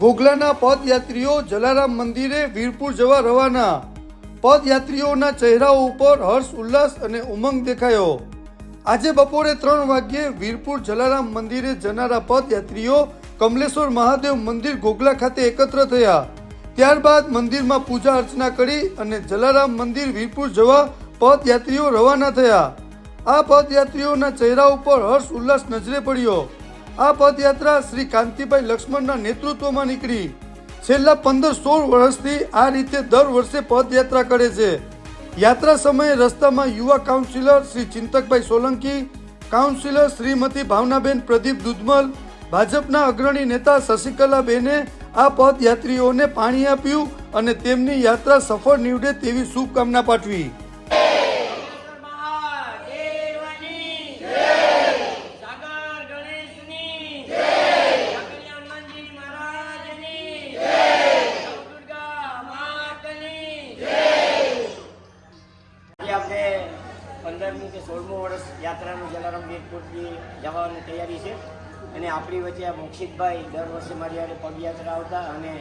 ઘોઘલાના પદયાત્રીઓ જલારામ મંદિરે વીરપુર જવા રવાના. પદયાત્રીઓના ચહેરાઓ ઉપર હર્ષ, ઉલ્લાસ અને ઉમંગ દેખાયો. આજે બપોરે ત્રણ વાગ્યે વીરપુર જલારામ મંદિરે જનારા પદયાત્રીઓ કમલેશ્વર મહાદેવ મંદિર ઘોઘલા ખાતે એકત્ર થયા. ત્યારબાદ મંદિરમાં પૂજા અર્ચના કરી અને જલારામ મંદિર વીરપુર જવા પદયાત્રીઓ રવાના થયા. આ પદયાત્રીઓના ચહેરા ઉપર હર્ષ, ઉલ્લાસ નજરે પડ્યો. આ પદયાત્રા શ્રી કાંતિભાઈ લક્ષ્મણના નેતૃત્વમાં નીકળી. છેલ્લા પંદર સોળ વર્ષથી આ રીતે દર વર્ષે પદયાત્રા કરે છે. યાત્રા સમયે રસ્તામાં યુવા કાઉન્સિલર શ્રી ચિંતકભાઈ સોલંકી, કાઉન્સિલર શ્રીમતી ભાવનાબેન પ્રદીપ દુધમલ, ભાજપના અગ્રણી નેતા શશિકલાબેને આ પદયાત્રીઓને પાણી આપ્યું અને તેમની યાત્રા સફળ નીવડે તેવી શુભકામના પાઠવી. આપણે પંદરમી કે સોળમું વર્ષ યાત્રાનું જલારામ વીરપુરથી જવાની તૈયારી છે. અને આપણી વચ્ચે આ મોક્ષિતભાઈ દર વર્ષે મારી યારે પગયાત્રા આવતા અને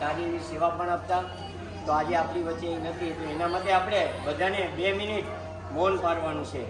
સારી એવી સેવા પણ આપતા. તો આજે આપણી વચ્ચે એ નથી, તો એના માટે આપણે બધાને બે મિનિટ મૌન પાડવાનું છે.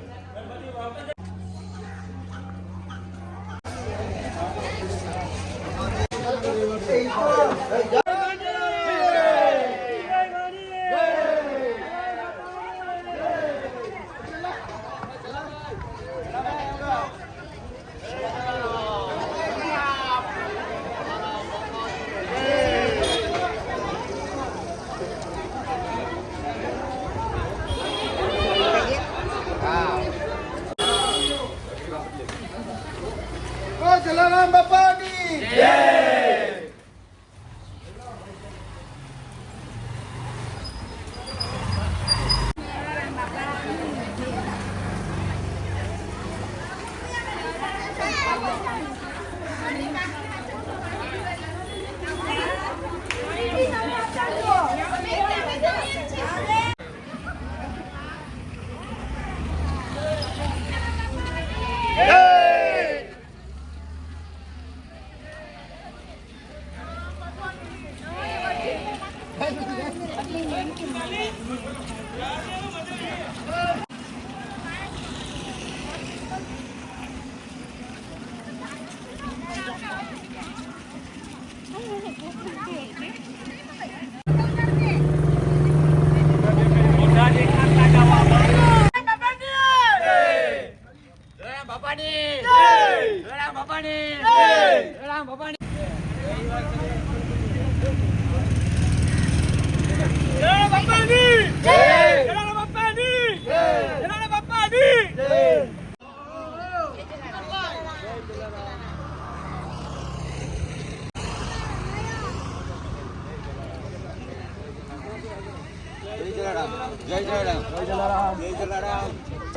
బప్పకి Thank. જલારામ બાપાની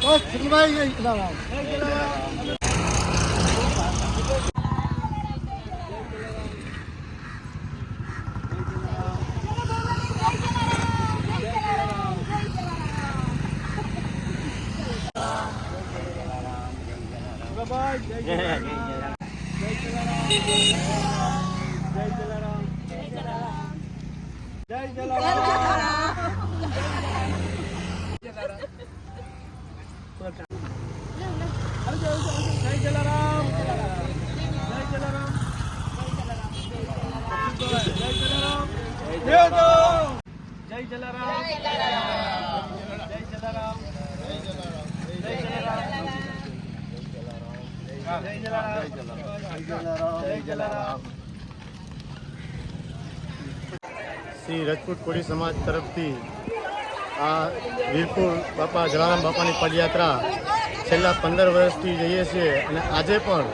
બસ ફ્રીમાં આવી ગઈ જય જલારામ જય જલારામ શ્રી રજપૂત કોળી સમાજ તરફથી આ વીરપુર બાપા જલારામ બાપાની પદયાત્રા છેલ્લા પંદર વર્ષથી જઈએ છીએ અને આજે પણ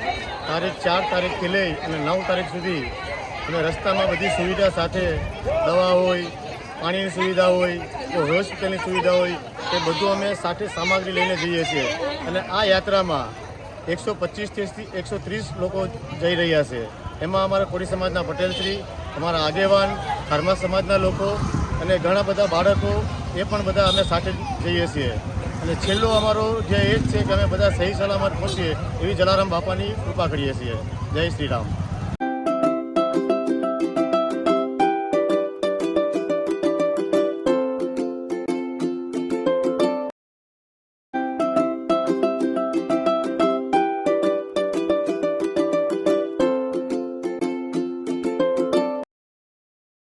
તારીખ ચાર તારીખથી લઈ અને નવ તારીખ સુધી અમે રસ્તામાં બધી સુવિધા સાથે દવા હોય, પાણીની સુવિધા હોય, કે હોસ્પિટલની સુવિધા હોય, તે બધું અમે સાથે સામગ્રી લઈને જઈએ છીએ. અને આ યાત્રામાં એકસો પચીસથી એકસો ત્રીસ લોકો જઈ રહ્યા છે. એમાં અમારા કોળી સમાજના પટેલશ્રી, અમારા આગેવાન, ખારમા સમાજના લોકો અને ઘણા બધા બાળકો, એ પણ બધા અમે સાથે જઈએ છીએ. અને છેલ્લો અમારો જે એ જ છે કે અમે બધા સહી સલામત પહોંચીએ એવી જલારામ બાપાની કૃપા કરીએ છીએ. જય શ્રી રામ.